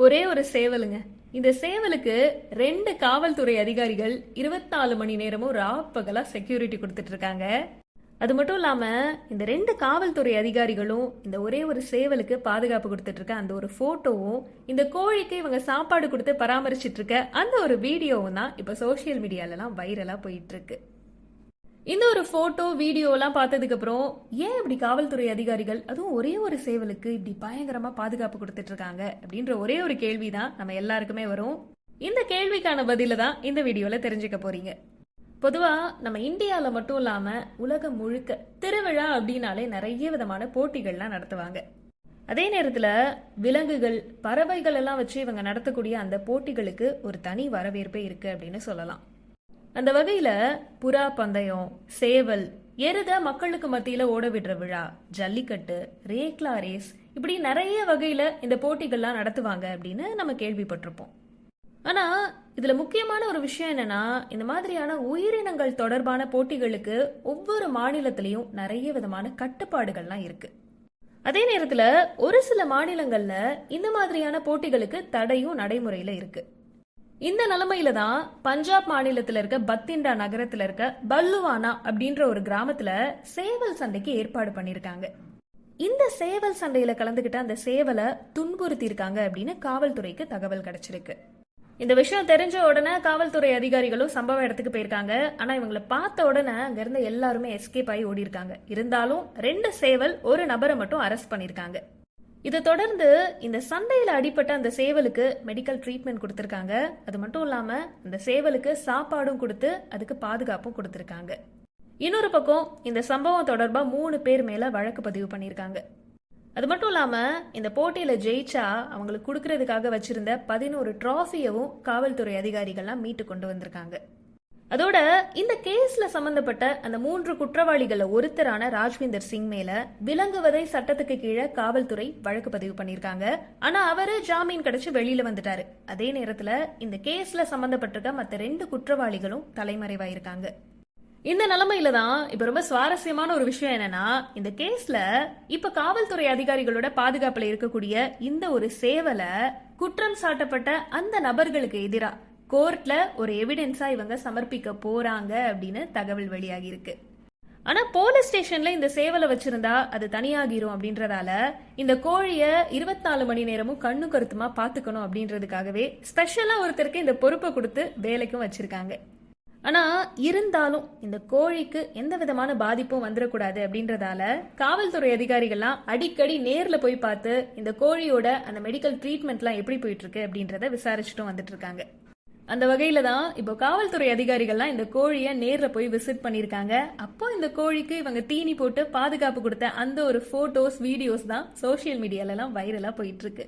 ஒரே ஒரு சேவலுங்க. இந்த சேவலுக்கு ரெண்டு காவல்துறை அதிகாரிகள் இருபத்தாலு மணி நேரமும் ராப்பகலா செக்யூரிட்டி கொடுத்துட்டு இருக்காங்க அது மட்டும் இல்லாம இந்த ரெண்டு காவல்துறை அதிகாரிகளும் இந்த ஒரே ஒரு சேவலுக்கு பாதுகாப்பு கொடுத்துட்டு இருக்க அந்த ஒரு போட்டோவும் இந்த கோழிக்கு இவங்க சாப்பாடு கொடுத்து பராமரிச்சிட்டு இருக்க அந்த ஒரு வீடியோவும் தான் இப்ப சோசியல் மீடியாலலாம் வைரலா போயிட்டு இருக்கு இந்த ஒரு போட்டோ வீடியோலாம் பார்த்ததுக்கு அப்புறம் ஏன் இப்படி காவல்துறை அதிகாரிகள் அதுவும் ஒரே ஒரு சேவலுக்கு இப்படி பயங்கரமா பாதுகாப்பு கொடுத்துட்டு இருக்காங்க அப்படின்ற ஒரே ஒரு கேள்வி தான் நம்ம எல்லாருக்குமே வரும். இந்த கேள்விக்கான பதில தான் இந்த வீடியோல தெரிஞ்சுக்க போறீங்க. பொதுவா நம்ம இந்தியால மட்டும் இல்லாம உலகம் முழுக்க திருவிழா அப்படின்னாலே நிறைய விதமான போட்டிகள்லாம் நடத்துவாங்க. அதே நேரத்துல விலங்குகள் பறவைகள் எல்லாம் வச்சு இவங்க நடத்தக்கூடிய அந்த போட்டிகளுக்கு ஒரு தனி வரவேற்பே இருக்கு அப்படின்னு சொல்லலாம். அந்த வகையில புறா பந்தயம் சேவல் எருத மக்களுக்கு மத்தியில ஓட விடுற விழா ஜல்லிக்கட்டு ரேக்லா ரேஸ் இப்படி நிறைய வகையில இந்த போட்டிகள்லாம் நடத்துவாங்க அப்படின்னு நம்ம கேள்விப்பட்டிருப்போம். ஆனா இதுல முக்கியமான ஒரு விஷயம் என்னன்னா இந்த மாதிரியான உயிரினங்கள் தொடர்பான போட்டிகளுக்கு ஒவ்வொரு மாநிலத்திலையும் நிறைய விதமான கட்டுப்பாடுகள்லாம் இருக்கு. அதே நேரத்துல ஒரு சில மாநிலங்கள்ல இந்த மாதிரியான போட்டிகளுக்கு தடையும் நடைமுறையில இருக்கு. இந்த நிலைமையில தான் பஞ்சாப் மாநிலத்தில் இருக்க பத்திண்டா நகரத்தில் இருக்க பல்லுவானா அப்படின்ற ஒரு கிராமத்துல சேவல் சண்டைக்கு ஏற்பாடு பண்ணியிருக்காங்க இந்த சேவல் சண்டையில கலந்துகிட்ட அந்த சேவலை துன்புறுத்தி இருக்காங்க அப்படின்னு காவல்துறைக்கு தகவல் கிடைச்சிருக்கு. இந்த விஷயம் தெரிஞ்ச உடனே காவல்துறை அதிகாரிகளும் சம்பவ இடத்துக்கு போயிருக்காங்க. ஆனா இவங்களை பார்த்த உடனே அங்க இருந்த எல்லாருமே எஸ்கேப் ஆகி ஓடி இருக்காங்க இருந்தாலும் ரெண்டு சேவல் ஒரு நபரை மட்டும் அரெஸ்ட் பண்ணிருக்காங்க இதை தொடர்ந்து இந்த சண்டையில் அடிப்பட்ட அந்த சேவலுக்கு மெடிக்கல் ட்ரீட்மெண்ட் கொடுத்துருக்காங்க. அது மட்டும் இல்லாமல் அந்த சேவலுக்கு சாப்பாடும் கொடுத்து அதுக்கு பாதுகாப்பும் கொடுத்துருக்காங்க. இன்னொரு பக்கம் இந்த சம்பவம் தொடர்பாக மூணு பேர் மேலே வழக்கு பதிவு பண்ணியிருக்காங்க. அது மட்டும் இல்லாமல் இந்த போட்டியில் ஜெயிச்சா அவங்களுக்கு கொடுக்கறதுக்காக வச்சிருந்த பதினோரு ட்ராஃபியவும் காவல்துறை அதிகாரிகள்லாம் மீட்டு கொண்டு வந்திருக்காங்க. அதோட இந்த கேஸ்ல சம்பந்தப்பட்ட அந்த மூன்று குற்றவாளிகள ஒருத்தரான ராஜ்விந்தர் சிங் மேல விலங்குவதை சட்டத்துக்கு கீழே காவல்துறை வழக்கு பதிவு பண்ணிருக்காங்க ஆனா அவரு ஜாமீன் கிடைச்சு வெளியில வந்துட்டாரு. அதே நேரத்துல இந்த கேஸ்ல சம்பந்தப்பட்டிருக்க மத்த ரெண்டு குற்றவாளிகளும் தலைமறைவாயிருக்காங்க. இந்த நிலைமையில தான் இப்ப ரொம்ப சுவாரஸ்யமான ஒரு விஷயம் என்னன்னா இந்த கேஸ்ல இப்ப காவல்துறை அதிகாரிகளோட பாதுகாப்புல இருக்கக்கூடிய இந்த ஒரு சேவலை குற்றம் சாட்டப்பட்ட அந்த நபர்களுக்கு எதிராக கோர்ட்ல ஒரு எவிடென்ஸா இவங்க சமர்ப்பிக்க போறாங்க அப்படின்னு தகவல் வெளியாகி இருக்கு ஆனா போலீஸ் ஸ்டேஷன்ல இந்த சேவலை வச்சிருந்தா அது தனியாகிரும் அப்படின்றதால இந்த கோழிய இருபத்தி நாலு மணி நேரமும் கண்ணு கருத்துமா பாத்துக்கணும் அப்படின்றதுக்காகவே ஸ்பெஷலா ஒருத்தருக்கு இந்த பொறுப்பை கொடுத்து வேலைக்கும் வச்சிருக்காங்க. ஆனா இருந்தாலும் இந்த கோழிக்கு எந்த விதமான பாதிப்பும் வந்துடக்கூடாது அப்படின்றதால காவல்துறை அதிகாரிகள்லாம் அடிக்கடி நேர்ல போய் பார்த்து இந்த கோழியோட அந்த மெடிக்கல் ட்ரீட்மெண்ட்லாம் எப்படி போயிட்டு இருக்கு அப்படின்றத விசாரிச்சுட்டும் வந்துட்டு இருக்காங்க. அந்த வகையில தான் இப்போ காவல்துறை அதிகாரிகள்லாம் இந்த கோழியை நேரில் போய் விசிட் பண்ணியிருக்காங்க. அப்போ இந்த கோழிக்கு இவங்க தீனி போட்டு பாதுகாப்பு கொடுத்த அந்த ஒரு ஃபோட்டோஸ் வீடியோஸ் தான் சோஷியல் மீடியாலலாம் வைரலாக போயிட்டு இருக்கு.